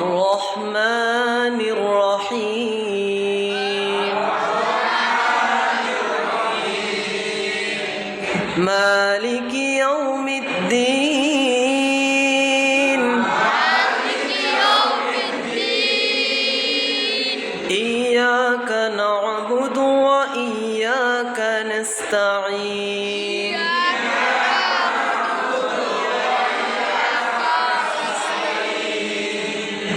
الرحمن الرحيم. مالك يوم الدين. إياك نعبد وإياك نستعين.